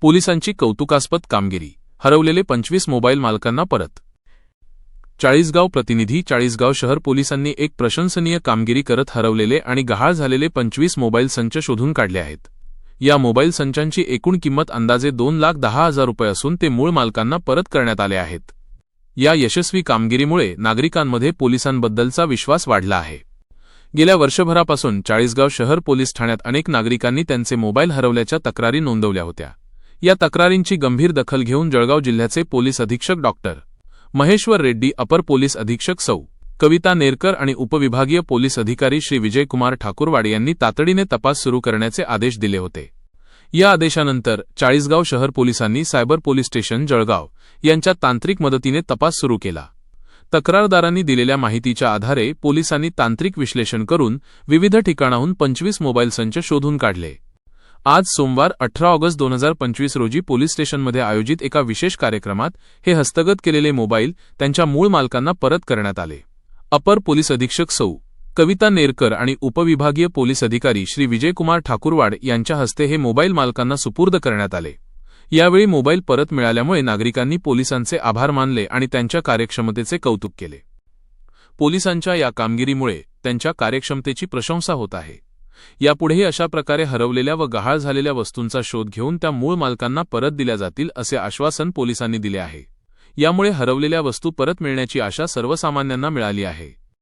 पोलिसांची कौतुकास्पद कामगिरी. हरवलेले पंचवीस मोबाईल मालकांना परत. चाळीसगाव प्रतिनिधी चाळीसगाव शहर पोलिसांनी एक प्रशंसनीय कामगिरी करत हरवलेले आणि गहाळ झालेले पंचवीस मोबाईल संच शोधून काढले आहेत. या मोबाईल संचांची एकूण किंमत अंदाजे दोन लाख दहा हजार रुपये असून ते मूळ मालकांना परत करण्यात आले आहेत. या यशस्वी कामगिरीमुळे नागरिकांमध्ये पोलिसांबद्दलचा विश्वास वाढला आहे. गेल्या वर्षभरापासून चाळीसगाव शहर पोलीस ठाण्यात अनेक नागरिकांनी त्यांचे मोबाईल हरवल्याच्या तक्रारी नोंदवल्या होत्या. या तक्रारींची गंभीर दखल घेऊन जळगाव जिल्ह्याचे पोलीस अधीक्षक डॉक्टर महेश्वर रेड्डी अपर पोलीस अधीक्षक सौ. कविता नेरकर आणि उपविभागीय पोलीस अधिकारी श्री विजयकुमार ठाकूरवाड यांनी तातडीने तपास सुरू करण्याचे आदेश दिले होते. या आदेशानंतर चाळीसगाव शहर पोलिसांनी सायबर पोलीस स्टेशन जळगाव यांच्या तांत्रिक मदतीने तपास सुरू केला. तक्रारदारांनी दिलेल्या माहितीच्या आधारे पोलिसांनी तांत्रिक विश्लेषण करून विविध ठिकाणाहून पंचवीस मोबाईल संच शोधून काढले. आज सोमवार अठरा ऑगस्ट दोन हजार पंचवीस रोजी पोलीस स्टेशनमध्ये आयोजित एका विशेष कार्यक्रमात हे हस्तगत केलेले मोबाईल त्यांच्या मूळ मालकांना परत करण्यात आले. अपर पोलीस अधीक्षक सौ. कविता नेरकर आणि उपविभागीय पोलीस अधिकारी श्री विजयकुमार ठाकूरवाड यांच्या हस्ते हे मोबाईल मालकांना सुपूर्द करण्यात आले. यावेळी मोबाईल परत मिळाल्यामुळे नागरिकांनी पोलिसांचे आभार मानले आणि त्यांच्या कार्यक्षमतेचे कौतुक केले. पोलिसांच्या या कामगिरीमुळे त्यांच्या कार्यक्षमतेची प्रशंसा होत आहे. यापुढेही अशा प्रकारे हरवलेल्या व गहाळ झालेल्या वस्तूंचा शोध घेऊन त्या मूळ मालकांना परत दिल्या जातील असे आश्वासन पोलिसांनी दिले आहे. यामुळे हरवलेल्या वस्तू परत मिळण्याची आशा सर्वसामान्यांना मिळाली आहे.